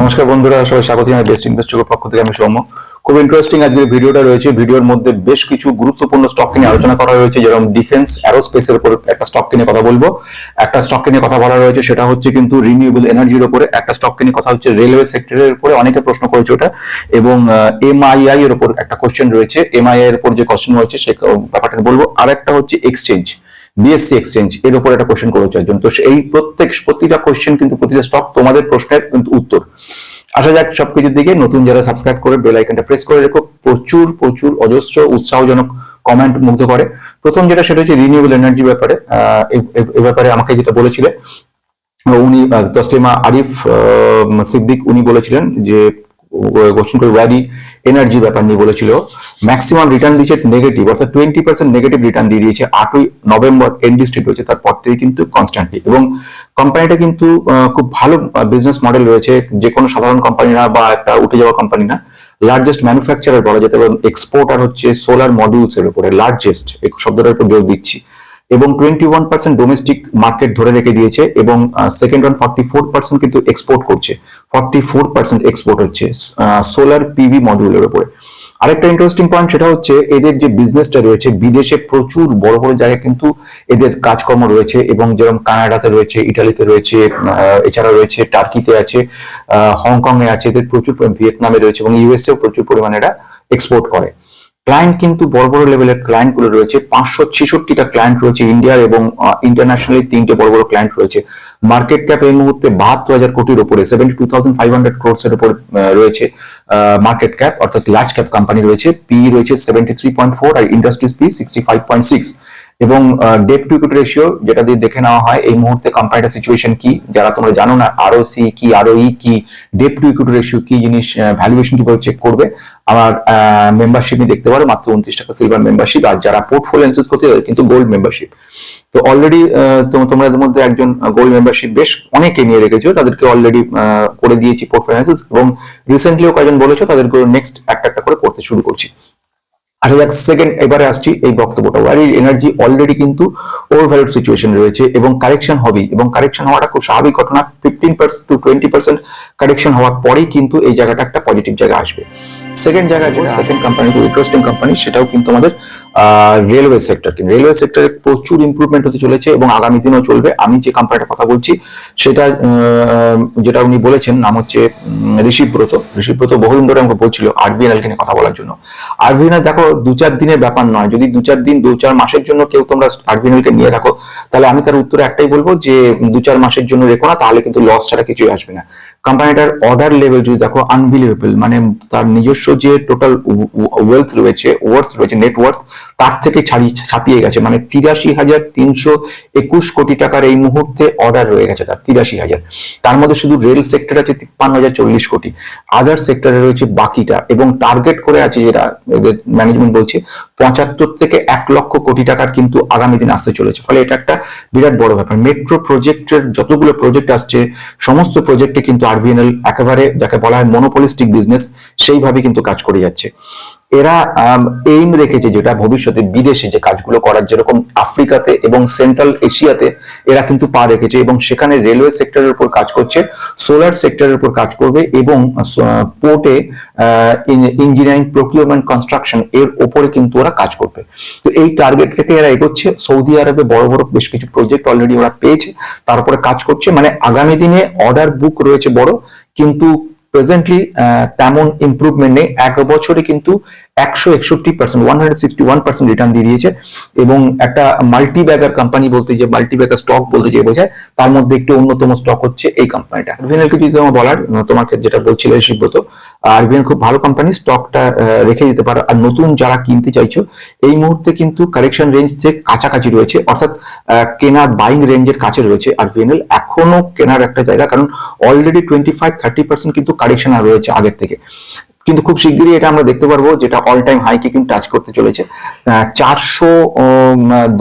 নমস্কার বন্ধুরা, সবাই স্বাগত। জানাই বেস্ট ইনভেস্টরের পক্ষ থেকে, আমি সৌম্য। খুব ইন্টারেস্টিং আজকের ভিডিওটা রয়েছে। ভিডিওর মধ্যে বেশ কিছু গুরুত্বপূর্ণ স্টক নিয়ে আলোচনা করা হয়েছে, যেরকম ডিফেন্স অ্যারোস্পেসের উপর একটা স্টক নিয়ে কথা বলব। একটা স্টক নিয়ে কথা বলা রয়েছে, সেটা হচ্ছে কিন্তু রিনিউয়েবল এনার্জির উপরে। একটা স্টক নিয়ে কথা হচ্ছে রেলওয়ে সেক্টরের উপরে। অনেকে প্রশ্ন করেছে ওটা। এবং এমআইআই এর উপর একটা কোশ্চেন রয়েছে। এমআইআই এর উপর যে কোশ্চেন রয়েছে, সে ব্যাপারটা বলব। আর একটা হচ্ছে এক্সচেঞ্জ বিএসসি এক্সচেঞ্জ এর উপর একটা কোশ্চেন করেছে একজন তো এই প্রত্যেক, প্রতিটা কোশ্চেন কিন্তু, প্রতিটা স্টক তোমাদের প্রশ্নের কিন্তু উত্তর। আসা যাক সবকিছুর দিকে। নতুন যারা সাবস্ক্রাইব করে বেল আইকনটা প্রেস করে রেখো। প্রচুর প্রচুর অজস্র, উৎসাহজনক কমেন্ট মুগ্ধ করে। প্রথম যেটা সেটা হচ্ছে রিনিউয়েবল এনার্জি ব্যাপারে। এ- ব্যাপারে আমাকে যেটা বলেছিলেন উনি তসলিমা আরিফ সিদ্দিক, উনি বলেছিলেন যে কোশ্চেন করে ওয়ারি এনার্জি ব্যাপার নিয়ে বলেছিল। ম্যাক্সিমাম রিটার্ন দিয়েছে নেগেটিভ অর্থাৎ টোয়েন্টি পার্সেন্ট নেগেটিভ রিটার্ন দিয়ে দিয়েছে আটই নভেম্বর এনডি স্টেট হয়েছে তারপর থেকে কিন্তু কনস্ট্যান্টলি এবং কোম্পানিটা কিন্তু খুব ভালো বিজনেস মডেল রয়েছে যে কোনো সাধারণ কোম্পানি না বা একটা উঠে যাওয়া কোম্পানি না। লার্জেস্ট ম্যানুফ্যাকচারার বলা যেতে পারে এক্সপোর্টার হচ্ছে সোলার মডিউলস এর উপরে লার্জেস্ট শব্দটার উপর জোর দিচ্ছি। এবং twenty one percent domestic market ধরে রেখে দিয়েছে এবং second one forty four percent কিন্তু এক্সপোর্ট করছে। ফর্টি ফোর পার্সেন্ট এক্সপোর্ট হচ্ছে সোলার পিভি মডিউলের উপরে। আরেকটা ইন্টারেস্টিং পয়েন্ট সেটা হচ্ছে এদের যে বিজনেসটা রয়েছে, বিদেশে প্রচুর বড় বড় জায়গায় কিন্তু এদের কাজকর্ম রয়েছে এবং যেরকম কানাডাতে রয়েছে, ইটালিতে রয়েছে এছাড়া রয়েছে, টার্কিতে আছে হংকং এ আছে, এদের প্রচুর ভিয়েতনামে রয়েছে এবং ইউএসএও প্রচুর পরিমাণে এরা এক্সপোর্ট করে। ক্লায়েন্ট কিন্তু বড় বড় লেভেলের ক্লায়েন্টগুলো রয়েছে। পাঁচশো ছেষট্টিটা ক্লায়েন্ট রয়েছে ইন্ডিয়ার এবং ইন্টারন্যাশনালি তিনটে বড় বড় ক্লায়েন্ট রয়েছে। মার্কেট ক্যাপ এই মুহূর্তে বাহাত্তর হাজার কোটির উপরে seventy two thousand five hundred crores এর উপরে রয়েছে মার্কেট ক্যাপ অর্থাৎ লার্জ ক্যাপ কোম্পানি রয়েছে। পি রয়েছে সেভেন্টি থ্রি পয়েন্ট ফোর আর industries P sixty five point six এবং ডেপ টু ইকুইটি রেশিও যেটা দিয়ে দেখে নেওয়া হয়, এই মুহূর্তে কোম্পানিটার সিচুয়েশন কি? যারা তোমরা জানো না আরও সি কি আরও ই কি ডেপ টু ইকুইটি রেশিও কি জিনিস ভ্যালুয়েশন কীভাবে চেক করবে? আমার মেম্বারশিপ দেখতে পারো, মাত্র উনত্রিশ টাকা সিলভার মেম্বারশিপ আর যারা পোর্টফোলিও অ্যানালিসিস করতে তাদের কিন্তু গোল্ড মেম্বারশিপ তো অলরেডি তোমাদের মধ্যে একজন গোল্ড মেম্বারশিপ বেশ অনেকে নিয়ে রেখেছো, তাদেরকে অলরেডি করে দিয়েছি পোর্টফোলিও অ্যানালিসিস এবং রিসেন্টলিও কয়েকজন বলেছ তাদেরকে নেক্সট একটা একটা করে করতে শুরু করছি। আসা এক সেকেন্ড এবারে আসছি এই বক্তব্যটা। ওয়ারি এনার্জি অলরেডি কিন্তু ওভার ভ্যালুড সিচুয়েশন রয়েছে এবং কারেকশন হবে এবং কারেকশন হওয়াটা খুব স্বাভাবিক ঘটনা। Fifteen percent to twenty percent correction হওয়ার পরেই কিন্তু এই জায়গাটা একটা পজিটিভ জায়গা আসবে। সেকেন্ড জায়গা যেটা সেকেন্ড কোম্পানি খুব ইন্টারেস্টিং কোম্পানি সেটাও কিন্তু আমাদের রেলওয়ে সেক্টর কিন্তু। রেলওয়ে সেক্টরে প্রচুর ইমপ্রুভমেন্ট হতে চলেছে এবং আগামী দিনেও চলবে। আমি যে কোম্পানিটার কথা বলছি সেটা যেটা উনি বলেছেন নাম হচ্ছে ঋষিব্রত ঋষিব্রত বহুদিন ধরে আমাকে বলছিল আরভিএনএল কে নিয়ে কথা বলার জন্য। আরভিএনএল দেখো দু চার দিনের ব্যাপার নয়। যদি দু চার দিন দু চার মাসের জন্য কেউ তোমরা আরভিএনএল কে নিয়ে থাকো তাহলে আমি তার উত্তরে একটাই বলব যে দু চার মাসের জন্য রেখো না তাহলে কিন্তু লস ছাড়া কিছুই আসবে না। কোম্পানিটার অর্ডার লেভেল যদি দেখো আনবিলিভেবল মানে তার নিজস্ব যে টোটাল ওয়েলথ রয়েছে ওয়ার্থ রয়েছে নেট ওয়ার্থ তার থেকে ছাড়িয়ে ছাপিয়ে গেছে। মানে তিরাশি হাজার তিনশো একুশ কোটি টাকার এই মুহূর্তে অর্ডার রয়ে গেছে তার, তিরাশি হাজার। তার মধ্যে শুধু রেল সেক্টর আছে তিপ্পান্ন হাজার চল্লিশ কোটি। আদার সেক্টরে রয়েছে বাকিটা। এবং টার্গেট করে আছে যেটা ম্যানেজমেন্ট বলছে, পঁচাত্তর থেকে এক লক্ষ কোটি টাকার কিন্তু আগামী দিন আসতে চলেছে। ফলে এটা একটা বিরাট বড় ব্যাপার। মেট্রো প্রজেক্টের যতগুলো প্রজেক্ট আসছে, সমস্ত প্রজেক্টে কিন্তু আরভিএনএল একেবারে যাকে বলা হয় মনোপলিস্টিক বিজনেস সেইভাবে কিন্তু কাজ করে যাচ্ছে। এরা এইম রেখেছে যেটা ভবিষ্যতে বিদেশে যে কাজগুলো করার, যেরকম আফ্রিকাতে এবং সেন্ট্রাল এশিয়াতে এরা কিন্তু পা রেখেছে এবং সেখানে রেলওয়ে সেক্টরের উপর কাজ করছে সোলার সেক্টরের উপর কাজ করবে এবং পোর্টে ইঞ্জিনিয়ারিং প্রকিউরমেন্ট কনস্ট্রাকশন এর উপরে কিন্তু ওরা কাজ করবে। তো এই টার্গেট রেখে এরা এগোচ্ছে। সৌদি আরবে বড় বড় বেশ কিছু প্রজেক্ট অলরেডি ওরা পেয়েছে তারপরে কাজ করছে। মানে আগামী দিনে অর্ডার বুক রয়েছে বড়, কিন্তু প্রেজেন্টলি তেমন ইমপ্রুভমেন্ট নেই। এক বছরে কিন্তু একশো একষট্টি percent one hundred sixty one percent return দিয়ে দিয়েছে এবং একটা মাল্টি ব্যাগার কোম্পানি বলতে যে মাল্টি ব্যাগার স্টক বলতে যে বোঝায়, তার মধ্যে একটি অন্যতম স্টক হচ্ছে এই কোম্পানিটা আরভিএনএল কে যদি তোমার বলার তোমাকে যেটা বলছিলে শিবব্রত আরভিএন খুব ভালো কোম্পানি স্টকটা রেখে দিতে পারো। আর নতুন যারা কিনতে চাইছো, এই মুহূর্তে কিন্তু কারেকশন রেঞ্জ থেকে কাছাকাছি রয়েছে, অর্থাৎ কেনার বাইং রেঞ্জের কাছে রয়েছে। আরভিএনএল এখনও কেনার একটা জায়গা, কারণ already twenty five thirty percent কিন্তু কারেকশন আর রয়েছে আগের থেকে। কিন্তু খুব শিগগিরই এটা আমরা দেখতে পারব যেটা অল টাইম হাইকে কিন্তু টাচ করতে চলেছে। চারশো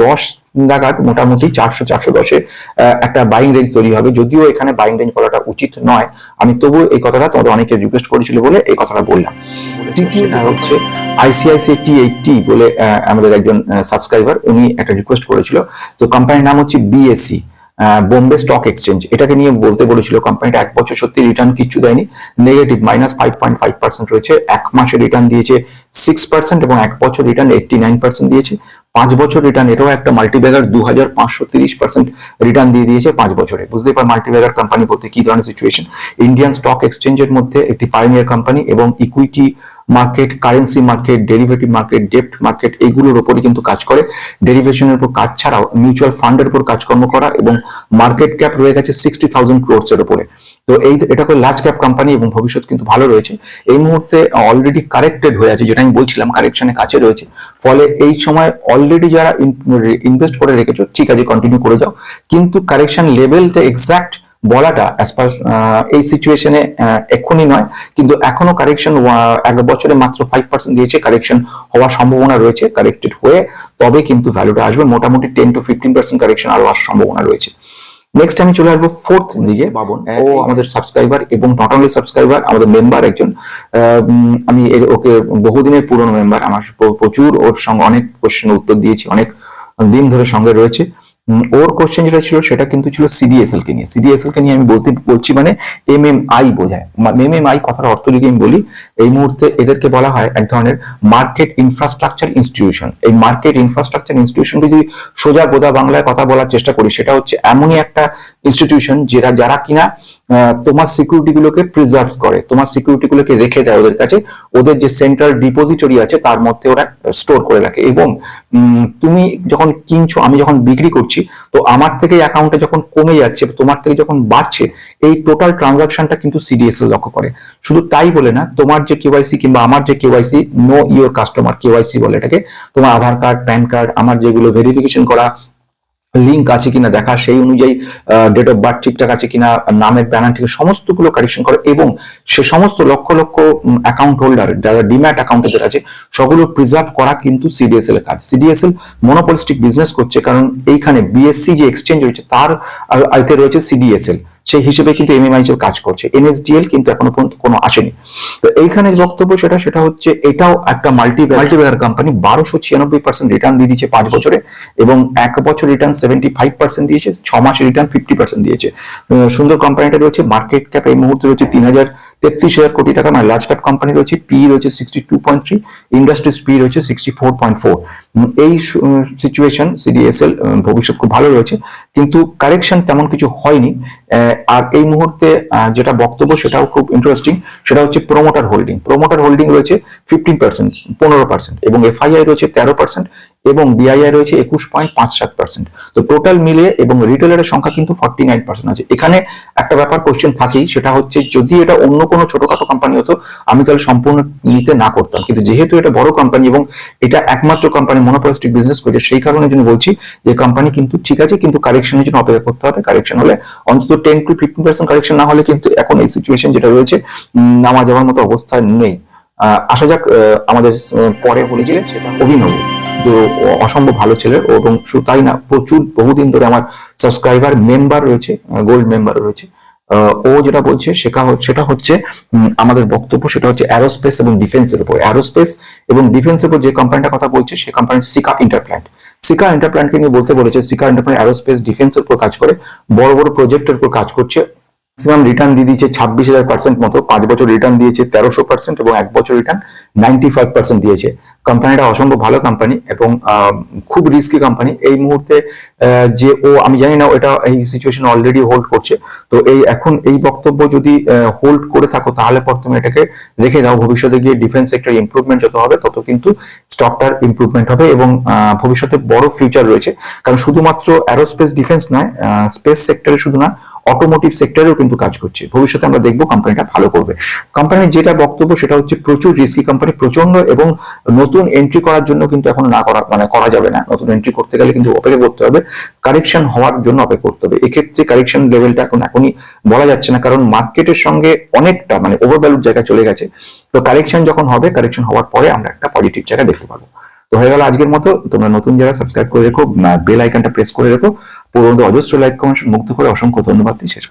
দশ নাগাদ মোটামুটি চারশো চারশো দশে একটা বাইং রেঞ্জ তৈরি হবে। যদিও এখানে বাইং রেঞ্জ বলাটা উচিত নয়, আমি তবু এই কথাটা তোমাদের অনেকে রিকোয়েস্ট করেছিল বলে এই কথাটা বললাম। তৃতীয়টা হচ্ছে আইসিআইসিআই টি এইটটি বলে আমাদের একজন সাবস্ক্রাইবার উনি একটা রিকোয়েস্ট করেছিল। তো কোম্পানির নাম হচ্ছে বিএসসি বোম্বে স্টক এক্সচেঞ্জ এটাকে নিয়ে বলতে বলেছিল কোম্পানিটা এক বছর সত্যি রিটার্ন কিচ্ছু দেয়নি। Negative minus five point five percent রয়েছে। এক মাসে রিটার্ন দিয়েছে সিক্স পার্সেন্ট এবং এক বছর রিটার্ন এইটটি নাইন পার্সেন্ট দিয়েছে। পাঁচ বছর রিটার্ন এটাও একটা মাল্টিব্যাগার দু হাজার পাঁচশো তিরিশ পার্সেন্ট রিটার্ন দিয়ে দিয়েছে পাঁচ বছরে। বুঝতেই পার মাল্টিব্যাগার কোম্পানি বলতে কি ধরনের সিচুয়েশন ইন্ডিয়ান স্টক এক্সচেঞ্জের মধ্যে একটি পাইনিয়ার কোম্পানি এবং equity market currency market derivative market ডেপ্ট market এইগুলোর উপরে কিন্তু কাজ করে। ডেরিভেশনের উপর কাজ ছাড়াও মিউচুয়াল ফান্ডের উপর কাজকর্ম করা এবং মার্কেট ক্যাপ রয়ে গেছে সিক্সটি থাউজেন্ড ক্রোর্স এর উপরে। তো এই এটা করে লার্জ ক্যাপ কোম্পানি এবং ভবিষ্যৎ কিন্তু ভালো রয়েছে। এই মুহূর্তে অলরেডি কারেক্টেড হয়ে আছে, যেটা আমি বলছিলাম কারেকশনের কাছে রয়েছে। ফলে এই সময় অলরেডি যারা ইনভেস্ট করে রেখেছো, ঠিক আছে কন্টিনিউ করে যাও। কিন্তু কারেকশন লেভেলটা এক্সাক্ট বলাটা অ্যাজ পার এই সিচুয়েশনে এক্ষুনি নয়। কিন্তু এখনও কারেকশন এক বছরে মাত্র ফাইভ পার্সেন্ট দিয়েছে কারেকশন হওয়ার সম্ভাবনা রয়েছে কারেক্টেড হয়ে তবে কিন্তু ভ্যালুটা আসবে। মোটামুটি ten to fifteen percent correction আরও আসার সম্ভাবনা রয়েছে। নেক্সট আমি চলে আসব ফোর্থ দিকে। বাবন ও আমাদের সাবস্ক্রাইবার এবং নট অনলি সাবস্ক্রাইবার আমাদের মেম্বার একজন। আহ, আমি ওকে বহুদিনের পুরনো মেম্বার আমার প্রচুর ওর সঙ্গে অনেক কোশ্চেন উত্তর দিয়েছি অনেক দিন ধরে সঙ্গে রয়েছে। ওর কোশ্চেন যেটা ছিল, সেটা কিন্তু ছিল সিডিএসএল কে নিয়ে। সিডিএসএল কে নিয়ে আমি বলতে, বলছি মানে এম এম আই বোঝায়। এম এম আই কথার অর্থ যদি আমি বলি, এই মুহূর্তে এদেরকে বলা হয় এক ধরনের মার্কেট ইনফ্রাস্ট্রাকচার ইনস্টিটিউশন এই মার্কেট ইনফ্রাস্ট্রাকচার ইনস্টিটিউশন যদি সোজা গোদা বাংলায় কথা বলার চেষ্টা করি, সেটা হচ্ছে এমনই একটা ইনস্টিটিউশন যেটা, যারা কিনা তোমার সিকিউরিটি গুলোকে প্রিজার্ভ করে, তোমার সিকিউরিটি গুলোকে রেখে দেয় ওদের কাছে। ওদের যে সেন্ট্রাল ডিপোজিটরি আছে, তার মধ্যে ওরা স্টোর করে রাখে। এবং তুমি যখন কিনছো, আমি যখন বিক্রি করছি, তো আমার থেকে অ্যাকাউন্টে যখন কমে যাচ্ছে, তোমার থেকে যখন বাড়ছে, এই টোটাল ট্রানজাকশনটা কিন্তু সিডিএসএল লক্ষ্য করে। শুধু তাই বলে না, তোমার যে কেওয়াইসি কিংবা আমার যে KYC know your customer KYC বলে এটাকে। তোমার আধার কার্ড প্যান কার্ড আমার যেগুলো ভেরিফিকেশন করা লিঙ্ক আছে কিনা দেখা, সেই অনুযায়ী ডেট অফ বার্থ ঠিকঠাক আছে কিনা, নামের প্যানার থেকে সমস্তগুলো কারেকশন করে এবং সে সমস্ত লক্ষ লক্ষ অ্যাকাউন্ট হোল্ডার যারা ডিম্যাট অ্যাকাউন্টেদের আছে সবগুলো প্রিজার্ভ করা কিন্তু সিডিএসএল এর কাজ। সিডিএসএল মনোপলিস্টিক বিজনেস করছে কারণ এইখানে বিএসসি যে এক্সচেঞ্জ রয়েছে, তার আয়তে রয়েছে সিডিএসএল সেই হিসেবে কিন্তু এমএমআই হিসেবে কাজ করছে। এনএসডিএল কিন্তু এখনও পর্যন্ত কোনো আসেনি। তো এইখানে বক্তব্য সেটা সেটা হচ্ছে এটাও একটা মাল্টি মাল্টিব্যাগার কোম্পানি বারোশো ছিয়ানব্বই পার্সেন্ট রিটার্ন দিয়ে দিচ্ছে পাঁচ বছরে এবং এক বছর রিটার্ন সেভেন্টি ফাইভ পার্সেন্ট দিয়েছে, ছ মাসে রিটার্ন ফিফটি পার্সেন্ট দিয়েছে। সুন্দর কোম্পানিটা রয়েছে মার্কেট ক্যাপ এই মুহূর্তে রয়েছে তিন হাজার তেত্রিশ হাজার কোটি টাকা মানে লার্জ ক্যাপ কোম্পানি রয়েছে পি রয়েছে sixty two point three industries P রয়েছে সিক্সটি ফোর পয়েন্ট ফোর এই সিচুয়েশন সিডিএসএল ভবিষ্যৎ খুব ভালো রয়েছে, কিন্তু কারেকশন তেমন কিছু হয়নি। আর এই মুহূর্তে যেটা বক্তব্য সেটাও খুব ইন্টারেস্টিং সেটা হচ্ছে প্রোমোটার হোল্ডিং প্রোমোটার হোল্ডিং রয়েছে ফিফটিন পার্সেন্ট পনেরো পার্সেন্ট এবং এফআইআই রয়েছে তেরো পার্সেন্ট এবং বিআইআই রয়েছে একুশ পয়েন্ট পাঁচ সাত পার্সেন্ট তো টোটাল মিলিয়ে এবং রিটেলারের সংখ্যা কিন্তু ফর্টি নাইন পার্সেন্ট আছে। এখানে একটা ব্যাপার কোশ্চেন থাকেই, সেটা হচ্ছে যদি এটা অন্য কোনো ছোটখাটো কোম্পানি হতো, আমি তাহলে সম্পূর্ণ নিতে না করতাম। কিন্তু যেহেতু এটা বড় কোম্পানি এবং এটা একমাত্র কোম্পানি মনোপলিস্টিক বিজনেস করছে সেই কারণে জন্য বলছি যে কোম্পানি কিন্তু ঠিক আছে, কিন্তু কারেকশনের জন্য অপেক্ষা করতে হবে। কারেকশন হলে অন্তত ten to fifteen percent correction না হলে কিন্তু এখন এই সিচুয়েশন যেটা রয়েছে নামা যাওয়ার মতো অবস্থা নেই। আসা যাক আমাদের পরে যে সেটা অভিনব। অসম্ভব ভালো ছেলে এবং তাই না, প্রচুর বহুদিন ধরে আমার সাবস্ক্রাইবার মেম্বার রয়েছে গোল্ড মেম্বার রয়েছে। ও যেটা বলছে সেটা হচ্ছে আমাদের বক্তব্য সেটা হচ্ছে অ্যারোস্পেস এবং ডিফেন্সের উপর। অ্যারোস্পেস এবং ডিফেন্সের উপর যে কোম্পানিটার কথা বলছে, সে কোম্পানি সিকা ইন্টারপ্ল্যান্ট সিকা ইন্টারপ্ল্যান্টকে নিয়ে বলতে বলেছে সিকা ইন্টারপ্ল্যান্ট অ্যারোস্পেস ডিফেন্সের উপর কাজ করে, বড় বড় প্রজেক্টের উপর কাজ করছে। ম্যাক্সিমাম রিটার্ন দিয়ে দিয়েছে ছাব্বিশ হাজার পার্সেন্ট মতো, পাঁচ বছর রিটার্ন দিয়েছে তেরোশো পার্সেন্ট এবং এক বছর রিটার্ন নাইনটি ফাইভ পার্সেন্ট দিয়েছে। কোম্পানিটা অসম্ভব ভালো কোম্পানি এবং খুব রিস্কি কোম্পানি এই মুহূর্তে যে ও, আমি জানি না এটা এই সিচুয়েশন অলরেডি হোল্ড করছে। তো এই এখন এই বক্তব্য যদি হোল্ড করে থাকো, তাহলে পর তুমি এটাকে রেখে দাও। ভবিষ্যতে গিয়ে ডিফেন্স সেক্টর ইমপ্রুভমেন্ট যত হবে, তত কিন্তু স্টকটার ইমপ্রুভমেন্ট হবে এবং ভবিষ্যতে বড় ফিউচার রয়েছে। কারণ শুধুমাত্র অ্যারোস্পেস ডিফেন্স নয় স্পেস সেক্টরে শুধু না অটোমোটিভ সেক্টরেও কিন্তু কাজ করছে। ভবিষ্যতে আমরা দেখব কোম্পানিটা ভালো করবে। কোম্পানির যেটা বক্তব্য, সেটা হচ্ছে প্রচুর রিস্কি কোম্পানি প্রচণ্ড এবং নতুন এন্ট্রি করার জন্য কিন্তু এখন না করা মানে করা যাবে না। নতুন এন্ট্রি করতে গেলে কিন্তু অপেক্ষা করতে হবে। কারেকশন হওয়ার জন্য অপেক্ষা করতে হবে। এক্ষেত্রে কারেকশন লেভেলটা এখন, এখনই বলা যাচ্ছে না, কারণ মার্কেটের সঙ্গে অনেকটা মানে ওভারভ্যালুড জায়গায় চলে গেছে। তো কারেকশন যখন হবে কারেকশন হওয়ার পরে আমরা একটা পজিটিভ জায়গা দেখতে পাবো। তো হয়ে গেল আজকের মতো। তোমরা নতুন যারা সাবস্ক্রাইব করে রেখো বেল আইকনটা প্রেস করে রেখো, পুরোনো অজস্র লাইক কমেন্ট মুগ্ধ করে অসংখ্য ধন্যবাদ। শেষ।